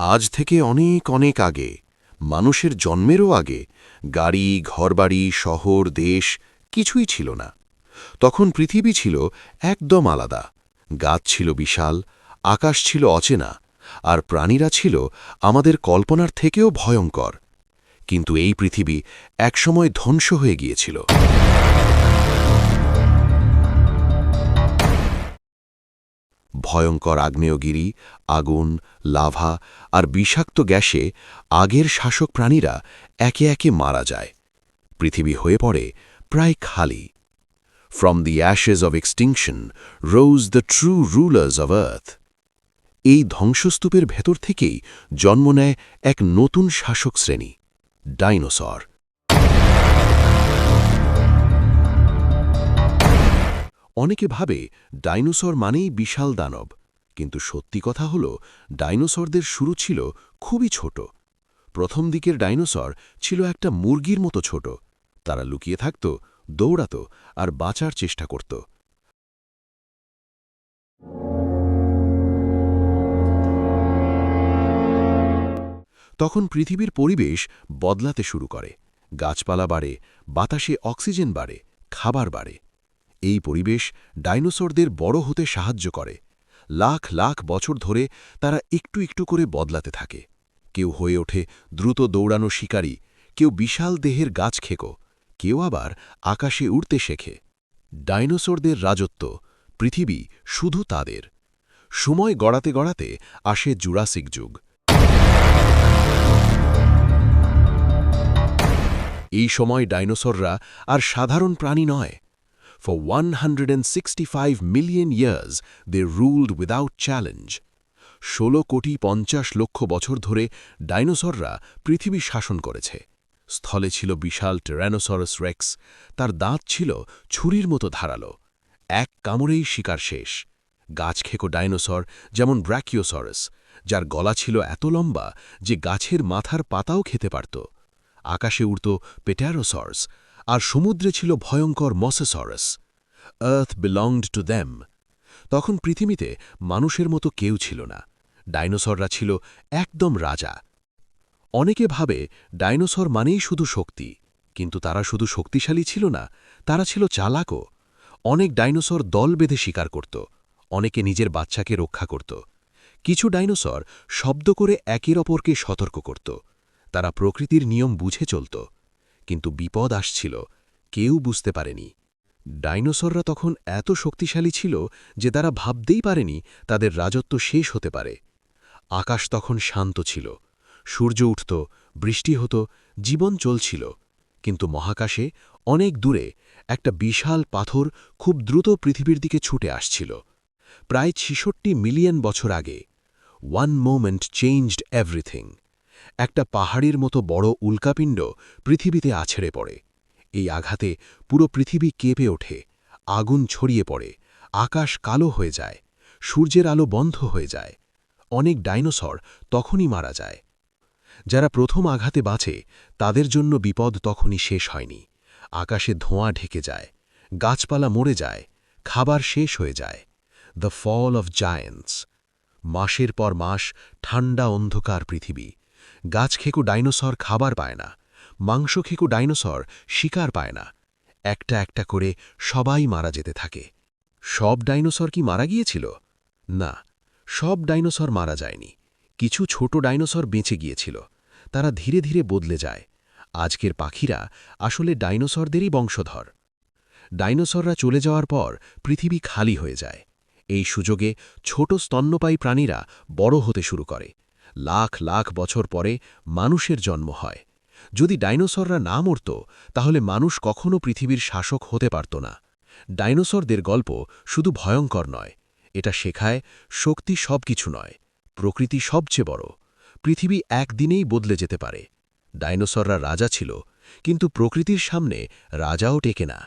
আজ থেকে অনেক অনেক আগে, মানুষের জন্মেরও আগে, গাড়ি, ঘরবাড়ি, শহর, দেশ কিছুই ছিল না। তখন পৃথিবী ছিল একদম আলাদা। গাছ ছিল বিশাল, আকাশ ছিল অচেনা, আর প্রাণীরা ছিল আমাদের কল্পনার থেকেও ভয়ঙ্কর। কিন্তু এই পৃথিবী একসময় ধ্বংস হয়ে গিয়েছিল। ভয়ঙ্কর আগ্নেয়গিরি, আগুন, লাভা আর বিষাক্ত গ্যাসে আগের শাসক প্রাণীরা একে একে মারা যায়। পৃথিবী হয়ে পড়ে প্রায় খালি। From the ashes of extinction rose the true rulers of Earth এই ধ্বংসস্তূপের ভেতর থেকেই জন্ম নেয় এক নতুন শাসক শ্রেণি, ডাইনোসর। অনেকে ভাবে ডাইনোসর মানেই বিশাল দানব, কিন্তু সত্যি কথা হল, ডাইনোসরদের শুরু ছিল খুবই ছোট। প্রথম দিকের ডাইনোসর ছিল একটা মুরগির মতো ছোট। তারা লুকিয়ে থাকত, দৌড়াত আর বাঁচার চেষ্টা করত। তখন পৃথিবীর পরিবেশ বদলাতে শুরু করে। গাছপালা বাড়ে, বাতাসে অক্সিজেন বাড়ে, খাবার বাড়ে। এই পরিবেশ ডাইনোসরদের বড় হতে সাহায্য করে। লাখ লাখ বছর ধরে তারা একটু একটু করে বদলাতে থাকে। কেউ হয়ে ওঠে দ্রুত দৌড়ানো শিকারী, কেউ বিশাল দেহের গাছ খেকো, কেউ আবার আকাশে উড়তে শেখে। ডাইনোসরদের রাজত্ব, পৃথিবী শুধু তাদের। সময় গড়াতে গড়াতে আসে জুরাসিক যুগ। এই সময় ডাইনোসররা আর সাধারণ প্রাণী নয় for 165 million years they ruled without challenge ষোলো কোটি পঞ্চাশ লক্ষ বছর ধরে ডাইনোসররা পৃথিবী শাসন করেছে। স্থলে ছিল বিশাল টেরানোসরাস রেক্স তার দাঁত ছিল ছুরির মতো ধারালো। এক কামড়েই শিকার শেষ। গাছ খেকো ডাইনোসর যেমন ব্র্যাকিওসরাস যার গলা ছিল এত লম্বা যে গাছের মাথার পাতাও খেতে পারত। আকাশে উড়ত পেট্যারোসর্স আর সমুদ্রে ছিল ভয়ঙ্কর mosasaurus. Earth belonged to them তখন পৃথিবীতে মানুষের মতো কেউ ছিল না। ডাইনোসররা ছিল একদম রাজা। অনেকে ভাবে ডাইনোসর মানেই শুধু শক্তি, কিন্তু তারা শুধু শক্তিশালী ছিল না, তারা ছিল চালাকও। অনেক ডাইনোসর দল বেঁধে শিকার করত, অনেকে নিজের বাচ্চাকে রক্ষা করত। কিছু ডাইনোসর শব্দ করে একের অপরকে সতর্ক করত। তারা প্রকৃতির নিয়ম বুঝে চলত। কিন্তু বিপদ আসছিল, কেউ বুঝতে পারেনি। ডাইনোসররা তখন এত শক্তিশালী ছিল যে তারা ভাবতেই পারেনি তাদের রাজত্ব শেষ হতে পারে। আকাশ তখন শান্ত ছিল, সূর্য উঠত, বৃষ্টি হতো, জীবন চলছিল, কিন্তু মহাকাশে অনেক দূরে একটা বিশাল পাথর খুব দ্রুত পৃথিবীর দিকে ছুটে আসছিল। প্রায় ছিষট্টি মিলিয়ন বছর আগে ওয়ান মোমেন্ট চেঞ্জড এভরিথিং একটা পাহাড়ের মতো বড় উল্কাপিণ্ড পৃথিবীতে আছড়ে পড়ে। এই আঘাতে পুরো পৃথিবী কেঁপে ওঠে, আগুন ছড়িয়ে পড়ে, আকাশ কালো হয়ে যায়, সূর্যের আলো বন্ধ হয়ে যায়। অনেক ডাইনোসর তখনই মারা যায়। যারা প্রথম আঘাতে বাঁচে, তাদের জন্য বিপদ তখনই শেষ হয়নি। আকাশে ধোঁয়া ঢেকে যায়, গাছপালা মরে যায়, খাবার শেষ হয়ে যায়। দ্য ফল অফ জায়েন্টস মাসের পর মাস, ঠান্ডা অন্ধকার পৃথিবী। গাছ খেকু ডাইনোসর খাবার পায় না, মাংস খেকু ডাইনোসর শিকার পায় না। একটা একটা করে সবাই মারা যেতে থাকে। সব ডাইনোসর কি মারা গিয়েছিল? না, সব ডাইনোসর মারা যায়নি। কিছু ছোট ডাইনোসর বেঁচে গিয়েছিল। তারা ধীরে ধীরে বদলে যায়। আজকের পাখিরা আসলে ডাইনোসরদেরই বংশধর। ডাইনোসররা চলে যাওয়ার পর পৃথিবী খালি হয়ে যায়। এই সুযোগে ছোট স্তন্যপায়ী প্রাণীরা বড় হতে শুরু করে। লাখ লাখ বছর পরে মানুষের জন্ম হয়। যদি ডাইনোসররা না মরত, তাহলে মানুষ কখনও পৃথিবীর শাসক হতে পারত না। ডাইনোসরদের গল্প শুধু ভয়ঙ্কর নয়, এটা শেখায় শক্তি সব কিছু নয়, প্রকৃতি সবচেয়ে বড়। পৃথিবী একদিনেই বদলে যেতে পারে। ডাইনোসররা রাজা ছিল, কিন্তু প্রকৃতির সামনে রাজাও টেকে না।